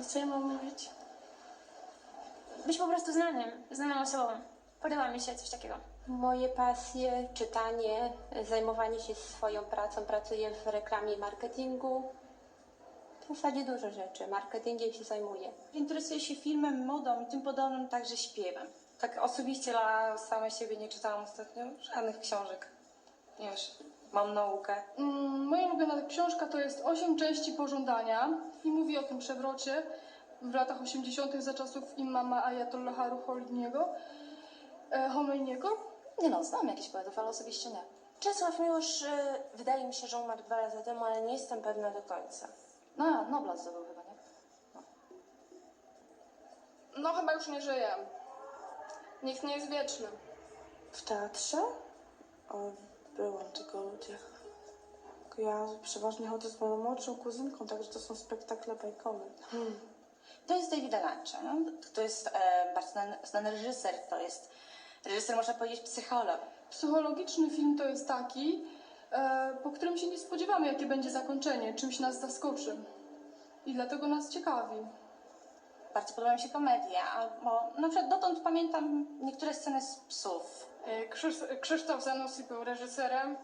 co ja mam mówić? Być po prostu znanym, znaną osobą. Podoba mi się coś takiego. Moje pasje, czytanie, zajmowanie się swoją pracą. Pracuję w reklamie i marketingu. W zasadzie dużo rzeczy. Marketingiem się zajmuję. Interesuję się filmem, modą i tym podobnym, także śpiewem. Tak osobiście dla samej siebie nie czytałam ostatnio żadnych książek. Wiesz, mam naukę. Mm, Moja ulubiona książka to jest Osiem części pożądania i mówi o tym przewrocie w latach 80. za czasów imama Ayatollaha Ruholiniego, e, Khomeiniego. Nie no, znam jakichś poetów, ale osobiście nie. Czesław Miłosz, y, wydaje mi się, że umarł dwa lata temu, ale nie jestem pewna do końca. No, Nobla zdobył chyba, nie? No chyba już nie żyje. Nikt nie jest wieczny. W teatrze? O, byłam tylko ludzie. Tylko ja przeważnie chodzę z moją młodszą kuzynką, także to są spektakle bajkowe. To jest David Lynch. No? To jest e, bardzo znany, znany reżyser. To jest reżyser, można powiedzieć, psycholog. Psychologiczny film to jest taki, e, po którym się nie spodziewamy, jakie będzie zakończenie, czymś nas zaskoczy. I dlatego nas ciekawi. Bardzo podoba mi się komedia, albo na przykład dotąd pamiętam niektóre sceny z psów. E, Krzysz- Krzysztof Zanussi był reżyserem.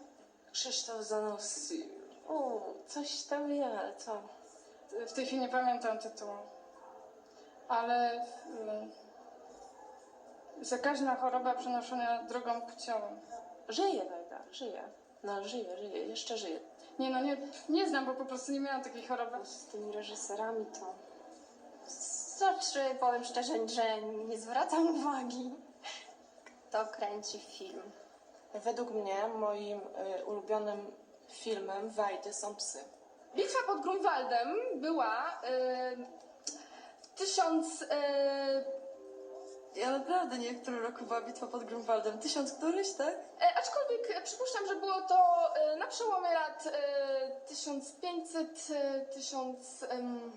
Krzysztof Zanussi. U, coś tam wie, ale co? W tej chwili nie pamiętam tytułu. Ale y, zakaźna choroba przenoszona drogą płciową. Żyje, Wega, żyje. No, żyje, żyje, jeszcze żyje. Nie no, nie, nie znam, bo po prostu nie miałam takiej choroby. Z tymi reżyserami to... Znaczy, powiem szczerze, że nie zwracam uwagi, kto kręci film. Według mnie moim y, ulubionym filmem Wajdy są psy. Bitwa pod Grunwaldem była y, w tysiąc... Y, Ja naprawdę nie wiem, w którym roku była bitwa pod Grunwaldem. Tysiąc któryś, tak? e, aczkolwiek e, przypuszczam, że było to e, na przełomie lat e, 1500, e, 1000 em,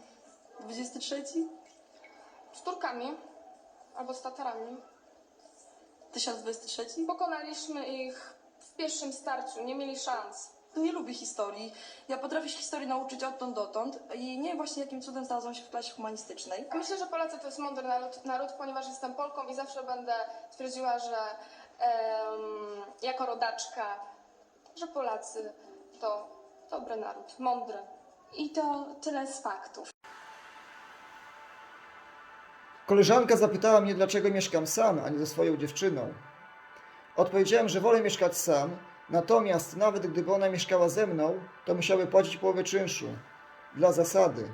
23? z Turkami albo z Tatarami. 1023? Pokonaliśmy ich w pierwszym starciu, nie mieli szans. Nie lubię historii. Ja potrafię się historii nauczyć odtąd dotąd i nie wiem właśnie jakim cudem znalazłam się w klasie humanistycznej. Myślę, że Polacy to jest mądry naród, naród ponieważ jestem Polką i zawsze będę twierdziła, że em, jako rodaczka, że Polacy to dobry naród, mądry. I to tyle z faktów. Koleżanka zapytała mnie, dlaczego mieszkam sam, a nie ze swoją dziewczyną. Odpowiedziałem, że wolę mieszkać sam, natomiast nawet gdyby ona mieszkała ze mną, to musiałaby płacić połowę czynszu. Dla zasady.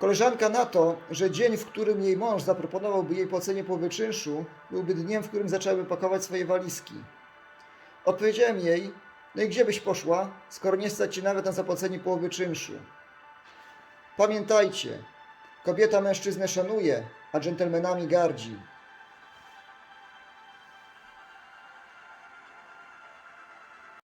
Koleżanka na to, że dzień, w którym jej mąż zaproponowałby jej płacenie połowy czynszu, byłby dniem, w którym zaczęłaby pakować swoje walizki. Odpowiedziałem jej, no i gdzie byś poszła, skoro nie stać ci nawet na zapłacenie połowy czynszu? Pamiętajcie, Kobieta mężczyznę szanuje, a dżentelmenami gardzi.